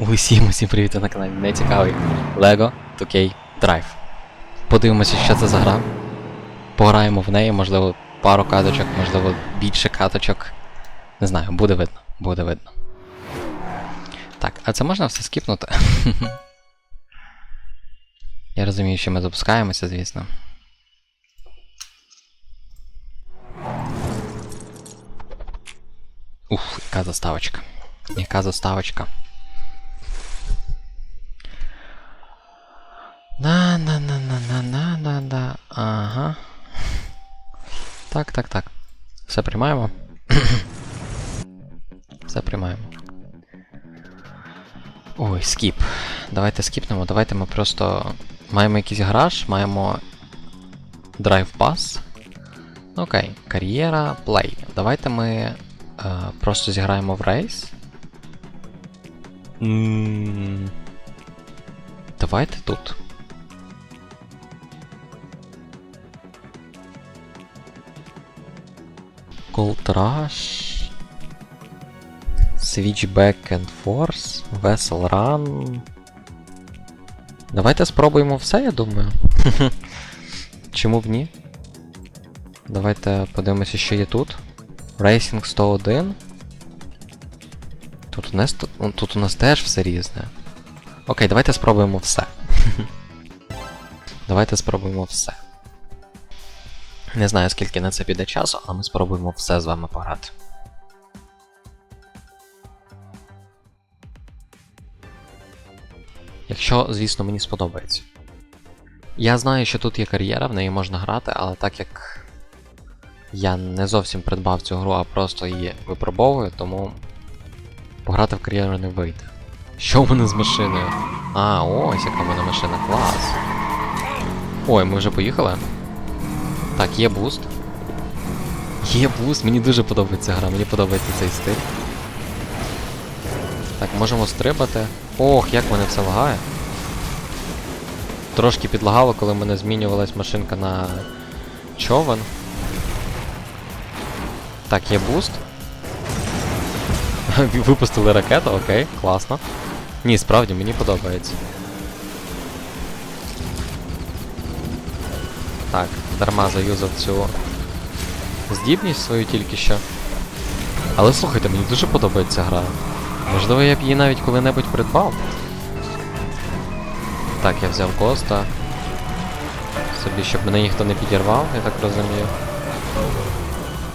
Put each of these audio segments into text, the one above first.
Усім усім привіт на каналі Нецікавий Lego 2K Drive. Подивимося, що це за гра. Пограємо в неї, можливо, пару каточок, можливо, більше каточок. Не знаю, буде видно, буде видно. Так, а це можна все скіпнути? Я розумію, що ми запускаємося, звісно. Ух, яка заставочка. Яка заставочка. Так, так, так. Все приймаємо. Все приймаємо. Ой, скіп. Давайте скіпнемо. Давайте ми просто маємо якийсь гараж, маємо драйв пас. Окей, кар'єра, плей. Давайте ми е, просто зіграємо в рейс. Давайте тут. Cold Rush. Switchback and Force. Vessel Run. Давайте спробуємо все, я думаю. Чому б ні? Давайте подивимося, що є тут. Racing 101. Тут у нас, тут у нас теж все різне. Окей, давайте спробуємо все. давайте спробуємо все. Не знаю, скільки на це піде часу, але ми спробуємо все з вами пограти. Якщо, звісно, мені сподобається. Я знаю, що тут є кар'єра, в неї можна грати, але так як я не зовсім придбав цю гру, а просто її випробовую, тому пограти в кар'єру не вийде. Що в мене з машиною? А, ось яка в мене машина, клас. Ой, ми вже поїхали? Так, є буст. Є буст, мені дуже подобається гра, мені подобається цей стиль. Так, можемо стрибати. Ох, як мене все лагає. Трошки підлагало, коли в мене змінювалась машинка на човен. Так, є буст. Випустили ракету, окей, класно. Ні, справді, мені подобається. Так, дарма заюзав цю здібність свою тільки що. Але слухайте, мені дуже подобається гра. Можливо, я б її навіть коли-небудь придбав. Так, я взяв Коста. Собі, щоб мене ніхто не підірвав, я так розумію.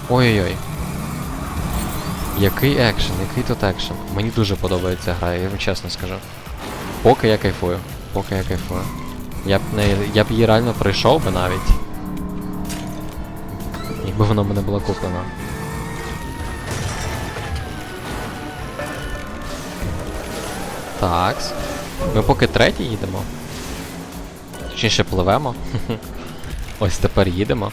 Ой-ой-ой. Який екшен, який тут екшен. Мені дуже подобається гра, я вам чесно скажу. Поки я кайфую. Поки я кайфую. Я б не. Я б її реально пройшов би навіть. Якби вона мене була куплена. Такс. Ми поки третій їдемо. Точніше пливемо. Ось тепер їдемо.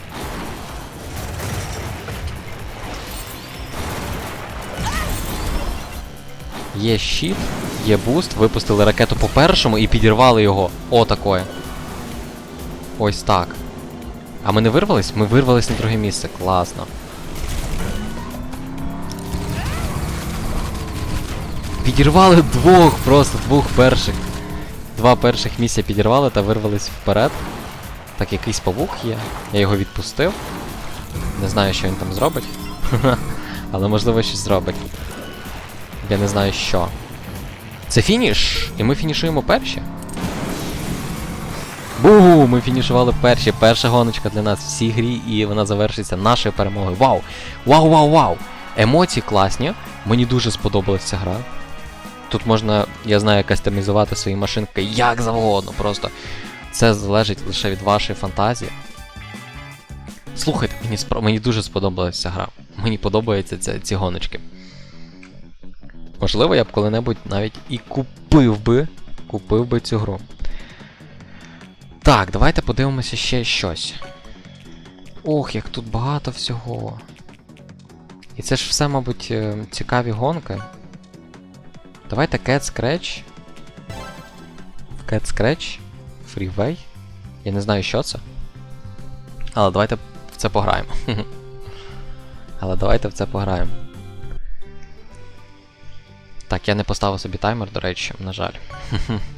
Є щит, є буст, випустили ракету по першому і підірвали його. О, такое. Ось так. А ми не вирвались? Ми вирвались на друге місце. Класно. Підірвали двох, просто двох перших. Два перших місця підірвали та вирвались вперед. Так, якийсь павук є. Я його відпустив. Не знаю, що він там зробить. Але можливо щось зробить. Я не знаю що. Це фініш! І ми фінішуємо перші. Бу! Ми фінішували перші. Перша гоночка для нас в цій грі, і вона завершиться нашою перемогою. Вау! Вау, вау, вау! Емоції класні. Мені дуже сподобалася ця гра. Тут можна, я знаю, кастомізувати свої машинки як завгодно. Просто це залежить лише від вашої фантазії. Слухайте, мені, спро... мені дуже сподобалася гра. Мені подобаються ці, ці гоночки. Можливо, я б коли-небудь навіть і купив би. Купив би цю гру. Так, давайте подивимося ще щось. Ох, як тут багато всього. І це ж все, мабуть, е, цікаві гонки. Давайте Cat Scratch. Cat Scratch. Freeway. Я не знаю, що це. Але давайте в це пограємо. Але давайте в це пограємо. Так, я не поставив собі таймер, до речі, на жаль.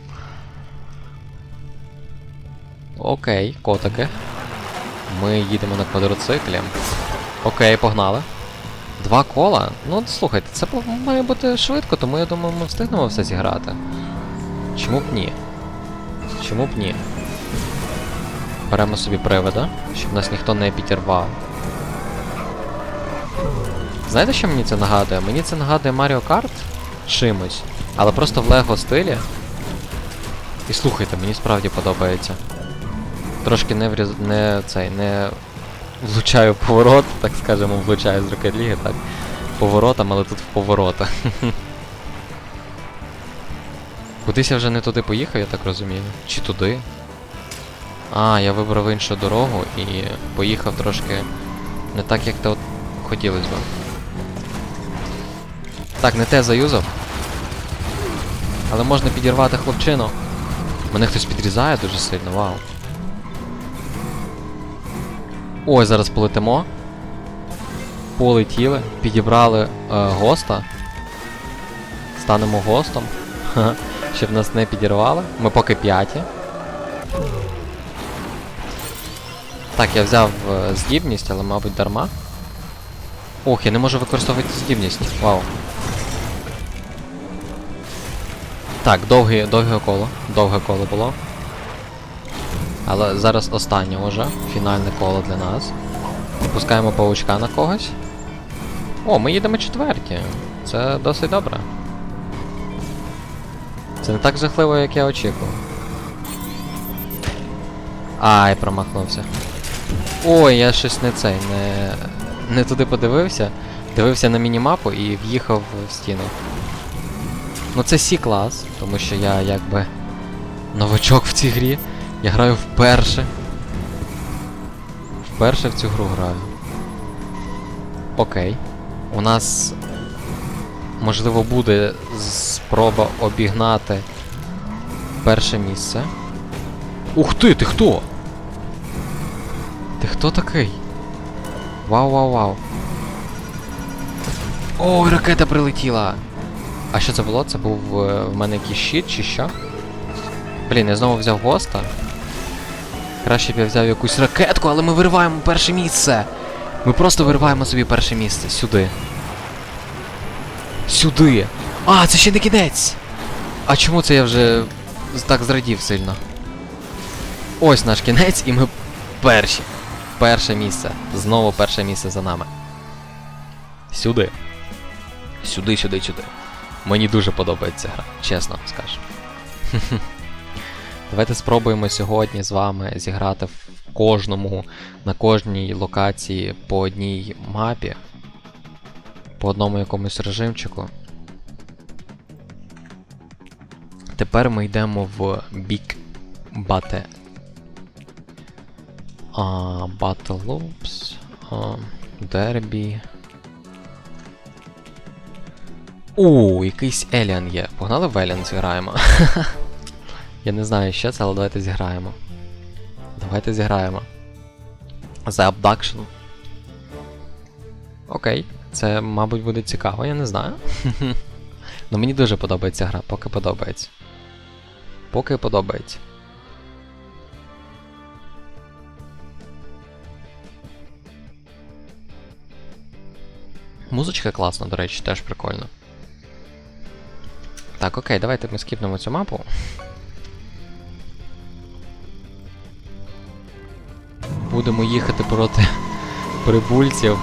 Окей, котики. Ми їдемо на квадроциклі. Окей, погнали. Два кола? Ну, слухайте, це має бути швидко, тому я думаю, ми встигнемо все зіграти. Чому б ні? Чому б ні? Беремо собі привода, щоб нас ніхто не підірвав. Знаєте, що мені це нагадує? Мені це нагадує Mario Kart чимось, але просто в Лего стилі. І слухайте, мені справді подобається. Трошки не вріз... не цей, не влучаю поворот, так скажемо, влучаю з Rocket League, так. Поворотом, але тут в поворота. Кудись я вже не туди поїхав, я так розумію. Чи туди? А, я вибрав іншу дорогу і поїхав трошки не так, як то от хотілося б. Так, не те заюзав. Але можна підірвати хлопчину. Мене хтось підрізає дуже сильно, вау. Ой, зараз полетимо. Полетіли, підібрали е, госта. Станемо гостом. Щоб нас не підірвали. Ми поки п'яті. Так, я взяв е, здібність, але, мабуть, дарма. Ох, я не можу використовувати здібність. Вау. Так, довге, довге коло. Довге коло було. Але зараз останнє уже. Фінальне коло для нас. Пускаємо паучка на когось. О, ми їдемо четверті. Це досить добре. Це не так жахливо, як я очікував. Ай, промахнувся. Ой, я щось не цей, не. не туди подивився. Дивився на мінімапу і в'їхав в стіну. Ну це Сі клас, тому що я якби новачок в цій грі. Я граю вперше. Вперше в цю гру граю. Окей. У нас можливо буде спроба обігнати перше місце. Ух ти, ти хто? Ти хто такий? Вау, вау, вау. Ой, ракета прилетіла! А що це було? Це був е, в мене якийсь щит чи що? Блін, я знову взяв госта. Краще б я взяв якусь ракетку, але ми вириваємо перше місце. Ми просто вириваємо собі перше місце. Сюди. Сюди. А, це ще не кінець. А чому це я вже так зрадів сильно? Ось наш кінець, і ми перші. Перше місце. Знову перше місце за нами. Сюди. Сюди, сюди, сюди. Мені дуже подобається гра, чесно скажу. Давайте спробуємо сьогодні з вами зіграти в кожному, на кожній локації по одній мапі, по одному якомусь режимчику. Тепер ми йдемо в бік бате. А, Дербі. У, якийсь Еліан є. Погнали в Еліан зіграємо. Я не знаю, що це, але давайте зіграємо. Давайте зіграємо. The Abduction. Окей, це, мабуть, буде цікаво, я не знаю. Ну мені дуже подобається гра, поки подобається. Поки подобається. Музичка класна, до речі, теж прикольно. Так, окей, давайте ми скіпнемо цю мапу. Будемо їхати проти прибульців.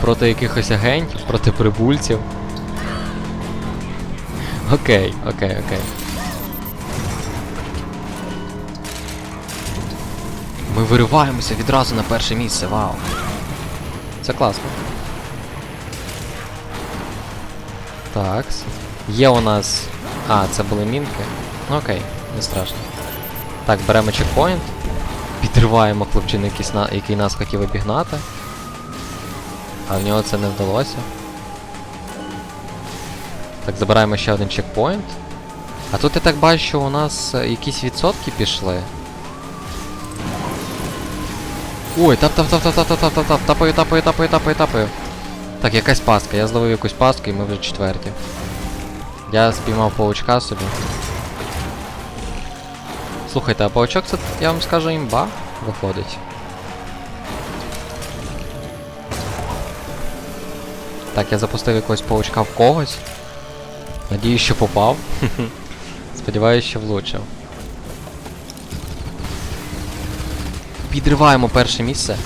Проти якихось агентів, проти прибульців. Окей, окей, окей. Ми вириваємося відразу на перше місце, вау. Це класно. Так. Є у нас. А, це були мінки. Ну окей, не страшно. Так, беремо чекпоінт. Підриваємо хлопчину, який, нас хотів обігнати. А в нього це не вдалося. Так, забираємо ще один чекпоінт. А тут я так бачу, що у нас е, якісь відсотки пішли. Ой, тап тап тап тап тап тап тап тап тапаю, тапаю, тапаю, тапаю, тапаю. Так, якась пастка. Я зловив якусь пастку і ми вже четверті. Я спіймав паучка собі. Слухайте, а паучок це, я вам скажу, імба виходить. Так, я запустив якогось паучка в когось. Надіюсь, що попав. Сподіваюсь, що влучив. Підриваємо перше місце.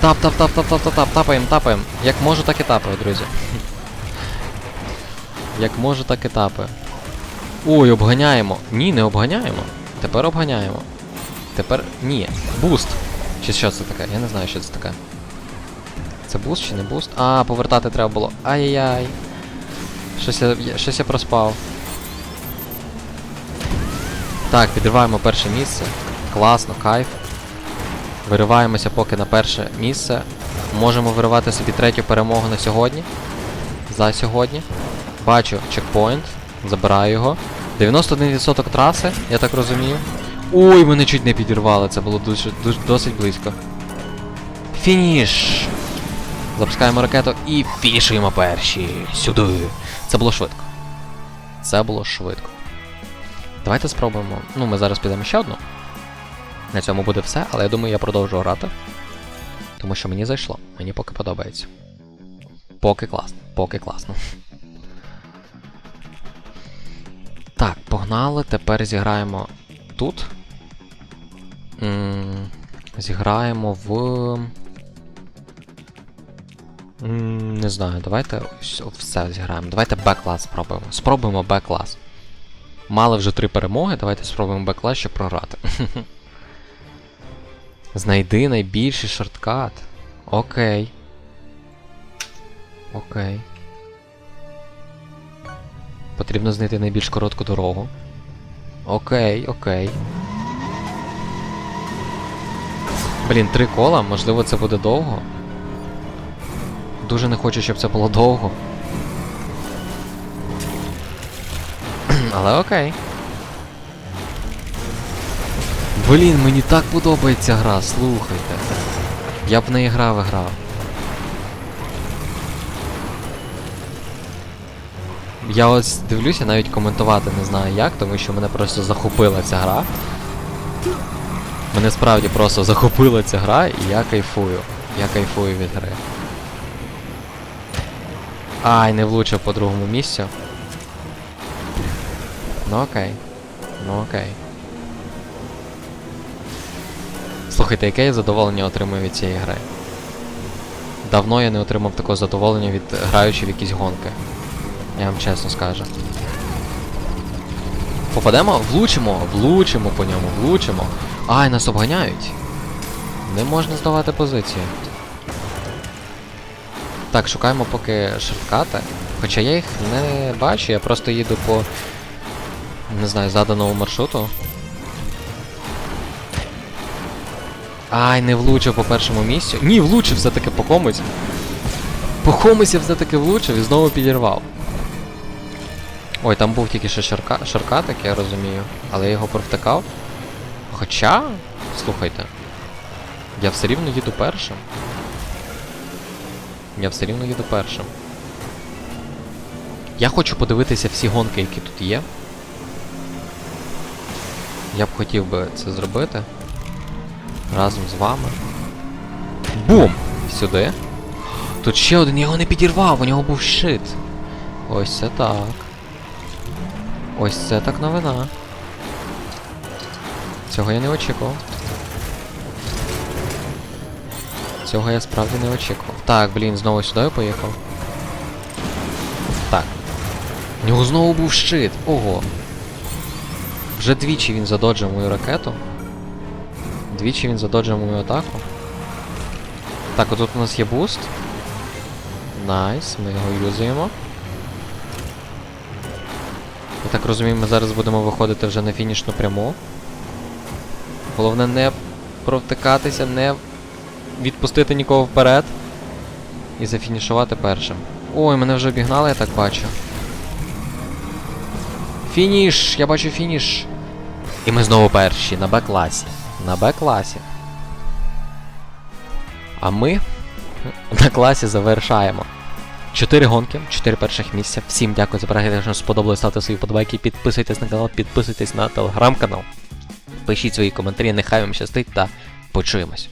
Тап, тап, тап, тап, тап, тап, тап, тапаємо, тапаємо. Як можу, так і тапаю, друзі. Як можу, так і тапаю. Ой, обганяємо. Ні, не обганяємо. Тепер обганяємо. Тепер. Ні. Буст. Чи що це таке? Я не знаю, що це таке. Це буст чи не буст? А, повертати треба було. Ай-яй-яй. Щось я, щось я проспав. Так, підриваємо перше місце. Класно, кайф. Вириваємося поки на перше місце. Можемо виривати собі третю перемогу на сьогодні. За сьогодні. Бачу чекпоінт. Забираю його. 91% траси, я так розумію. Ой, мене чуть не підірвали, це було дуже, дуже досить близько. Фініш! Запускаємо ракету і фінішуємо перші. Сюди. Це було швидко. Це було швидко. Давайте спробуємо. Ну, ми зараз підемо ще одну. На цьому буде все, але я думаю, я продовжу грати. Тому що мені зайшло. Мені поки подобається. Поки класно. Поки класно. Так, погнали. Тепер зіграємо тут. Зіграємо в. Не знаю, давайте все зіграємо. Давайте Б-клас спробуємо. Спробуємо Б-клас. Мали вже три перемоги, давайте спробуємо Б-клас, щоб програти. Знайди найбільший шорткат. Окей. Окей. Потрібно знайти найбільш коротку дорогу. Окей, окей. Блін, три кола, можливо, це буде довго. Дуже не хочу, щоб це було довго. Але окей. Блін, мені так подобається гра, слухайте. Я б в неї грав і грав. Я ось дивлюся, навіть коментувати не знаю як, тому що мене просто захопила ця гра. Мене справді просто захопила ця гра, і я кайфую. Я кайфую від гри. Ай, не влучив по другому місцю. Ну окей. Ну окей. Слухайте, яке я задоволення отримую від цієї гри. Давно я не отримав такого задоволення від граючи в якісь гонки. Я вам чесно скажу. Попадемо? Влучимо, влучимо по ньому, влучимо. Ай, нас обганяють. Не можна здавати позицію. Так, шукаємо поки шорткати. Хоча я їх не бачу, я просто їду по. Не знаю, заданому маршруту. Ай, не влучив по першому місцю. Ні, влучив все-таки по комусь. По комусь я все-таки влучив і знову підірвав. Ой, там був тільки ще шарка... шаркатик, я розумію. Але я його провтикав. Хоча. Слухайте. Я все рівно їду першим. Я все рівно їду першим. Я хочу подивитися всі гонки, які тут є. Я б хотів би це зробити. Разом з вами. Бум! Сюди. Тут ще один, я його не підірвав, у нього був щит. Ось це так. Ось це так новина. Цього я не очікував. Цього я справді не очікував. Так, блін, знову сюди поїхав. Так. У нього знову був щит. Ого. Вже двічі він задоджив мою ракету. Двічі він задоджив мою атаку. Так, отут у нас є буст. Найс, ми його юзаємо. Так розумію, ми зараз будемо виходити вже на фінішну пряму. Головне не провтикатися, не відпустити нікого вперед. І зафінішувати першим. Ой, мене вже обігнали, я так бачу. Фініш! Я бачу фініш. І ми знову перші на Б-класі. На Б-класі. А ми на класі завершаємо. Чотири гонки, чотири перших місця. Всім дякую за перегляд. Якщо вам сподобалось, ставте свої подобайки, підписуйтесь на канал, підписуйтесь на телеграм-канал. Пишіть свої коментарі, нехай вам щастить та почуємось.